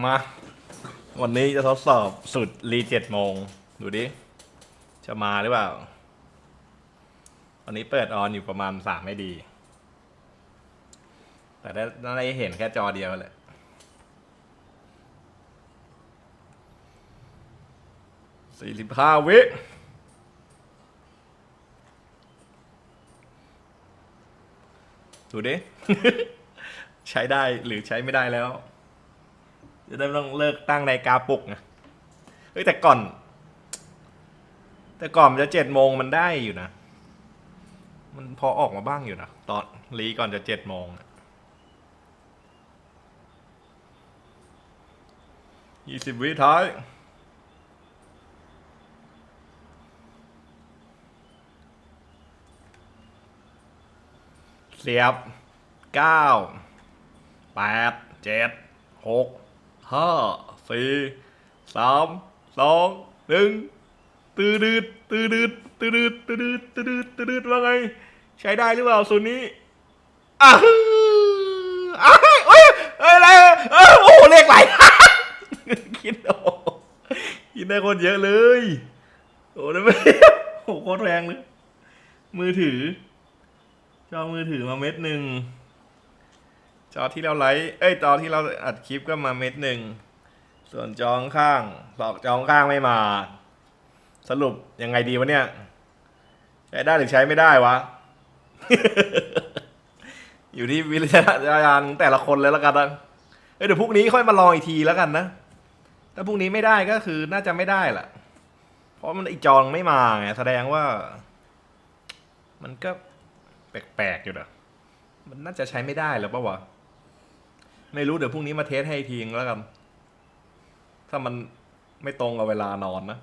มา วันนี้จะทดสอบสุดรีเจ็ดโมง ดูดิ จะมาหรือเปล่า วันนี้เปิดออนอยู่ประมาณสามไม่ดี แต่ได้ได้เห็นแค่จอเดียวแหละสี่สิบห้าวิดูดิ ใช้ได้หรือใช้ไม่ได้แล้ว จะได้ไม่ต้องเลิกตั้งนาฬิกาปลุกไงเฮ้ยแต่ก่อน แต่ก่อนมันจะเจ็ดโมงมันได้อยู่นะ มันพอออกมาบ้างอยู่นะ ตอนรีก่อนจะเจ็ดโมงยี่สิบวิท้ายเสียบเก้าแปดเจ็ดหก ห้าสี่สามสองหนึ่งตืดดืดตืดดืดตืดดืดตืดดตืดดตืดดว่าไง ใช้ได้หรือเปล่าส่วนนี้อ้าวอ้าวเอ้ยเอ้ยอะไรเอ้ยโอ้โหเลขไหลคิดโอ้คิดได้คนเยอะเลยโอ้นั่นไม่โอ้โคตรแรงเลยมือถือจอมือถือมาเม็ดหนึ่ง จอที่เราไลฟ์เอ้ยจอที่เราอัดคลิปก็มาเม็ดหนึ่ง ส่วนจอข้างๆสอกจอข้างไม่มา สรุปยังไงดีวะเนี่ย ใช้ได้หรือใช้ไม่ได้วะ อยู่ที่วิจารณญาณแต่ละคนเลยแล้วกันนะเอ้ยเดี๋ยวพรุ่งนี้ค่อยมาลองอีกทีแล้วกันนะ ถ้าพรุ่งนี้ไม่ได้ก็คือน่าจะไม่ได้แหละเพราะมันอีจองไม่มาไงแสดงว่า มันก็แปลกๆอยู่นะมันน่าจะใช้ไม่ได้แล้วปะวะ ไม่รู้เดี๋ยวพรุ่งนี้มาเทสให้อีกทีนึงแล้วกัน ถ้ามันไม่ตรงกับเวลานอนนะ